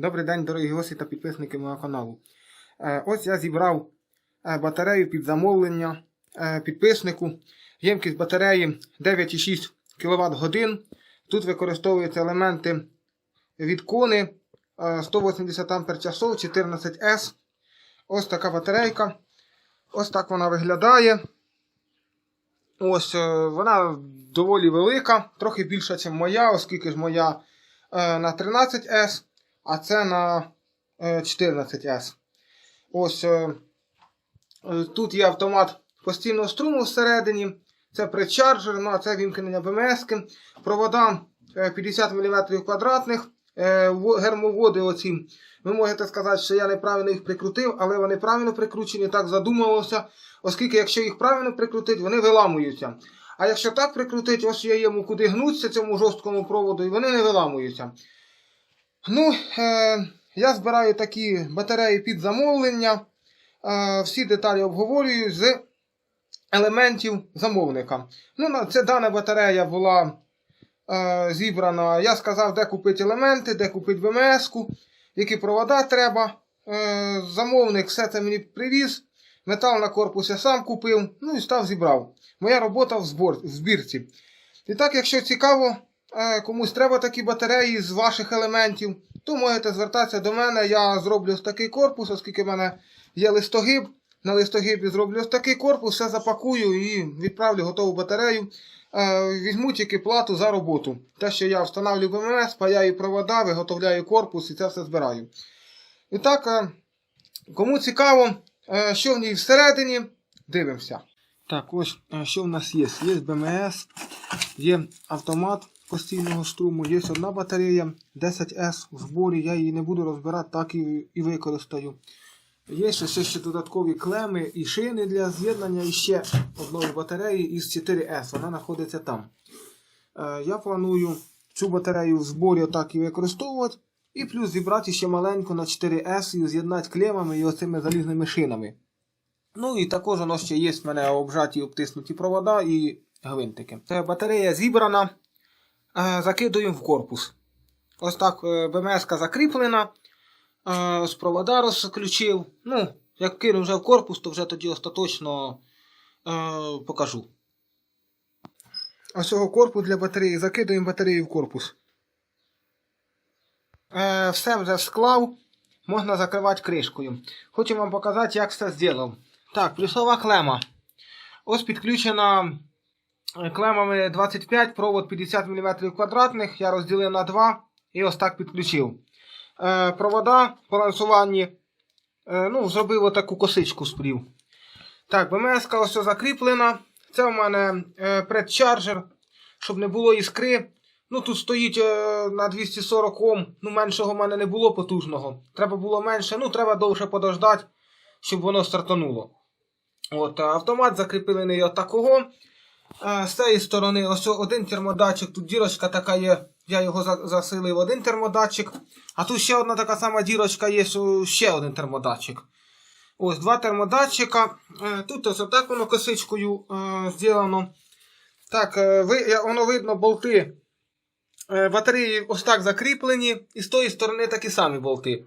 Добрий день, дорогі гості та підписники мого каналу. Е, Ось я зібрав е, батарею під замовлення е, підписнику. Ємкість батареї 9,6 кВт. Тут використовуються елементи від кони е, 180 Ах 14С. Ось така батарейка. Ось так вона виглядає. Ось вона доволі велика, трохи більша, ніж моя, оскільки ж моя на 13С, а це на е, 14С. Ось е, е, тут є автомат постійного струму всередині. Це предчарджер, ну а це вімкнення БМС. Провода е, 50 мм квадратних. Е, Гермоводи оці. Ви можете сказати, що я неправильно їх прикрутив, але вони правильно прикручені, так задумувався. Оскільки, якщо їх правильно прикрутити, вони виламуються. А якщо так прикрутити, ось я йому куди гнуться цьому жорсткому проводу, і вони не виламуються. Ну, е, я збираю такі батареї під замовлення. Е, всі деталі обговорюю з елементів замовника. Ну, це дана батарея була е, зібрана. Я сказав, де купити елементи, де купити БМС-ку, які провода треба. Е, замовник все це мені привіз. Метал на корпус я сам купив, ну і став зібрав. Моя робота в, збор, в збірці. І так, якщо цікаво, комусь треба такі батареї з ваших елементів, то можете звертатися до мене. Я зроблю такий корпус, оскільки в мене є листогиб. На листогибі зроблю ось такий корпус, все запакую і відправлю готову батарею. Е, Візьму тільки плату за роботу. Те, що я встановлюю БМС, паяю провода, виготовляю корпус і це все збираю. І так, е, кому цікаво, е, що в ній всередині, дивимося. Так, ось е, що в нас є. Є БМС, є автомат постійного струму, є одна батарея 10С в зборі. Я її не буду розбирати, так і, і використаю. Є ще, ще, додаткові клеми і шини для з'єднання і ще одної батареї із 4С. Вона знаходиться там. Е, я планую цю батарею в зборі отак і використовувати. І плюс зібрати ще маленьку на 4С і з'єднати клемами і оцими залізними шинами. Ну і також воно ще є в мене обжаті обтиснуті провода і гвинтики. Це батарея зібрана. Е, Закидуємо в корпус. Ось так е, БМС закріплена. Е, З провода розключив. Ну, як кину вже в корпус, то вже тоді остаточно е, покажу. Ось цього корпус для батареї. Закидуємо батарею в корпус. Е, все вже склав. Можна закривати кришкою. Хочу вам показати, як все зробив. Так, плюсова клема. Ось підключена е, клемами 25, провод 50 мм квадратних. Я розділив на 2 і ось так підключив. Е, провода балансуванні. Е, ну, зробив отаку косичку сплів. Так, БМС ось закріплена. Це у мене е, предчарджер, щоб не було іскри. Ну, тут стоїть на 240 Ом. Ну, меншого в мене не було потужного. Треба було менше, ну, треба довше подождати, щоб воно стартануло. От, автомат закріплений от такого. З цієї сторони ось один термодатчик, тут дірочка така є, я його за- засилив один термодатчик. А тут ще одна така сама дірочка є, ще один термодатчик. Ось два термодатчика. Е, Тут ось отак воно косичкою е, зроблено. Так, е, воно видно болти. Батареї ось так закріплені, і з тої сторони такі самі болти.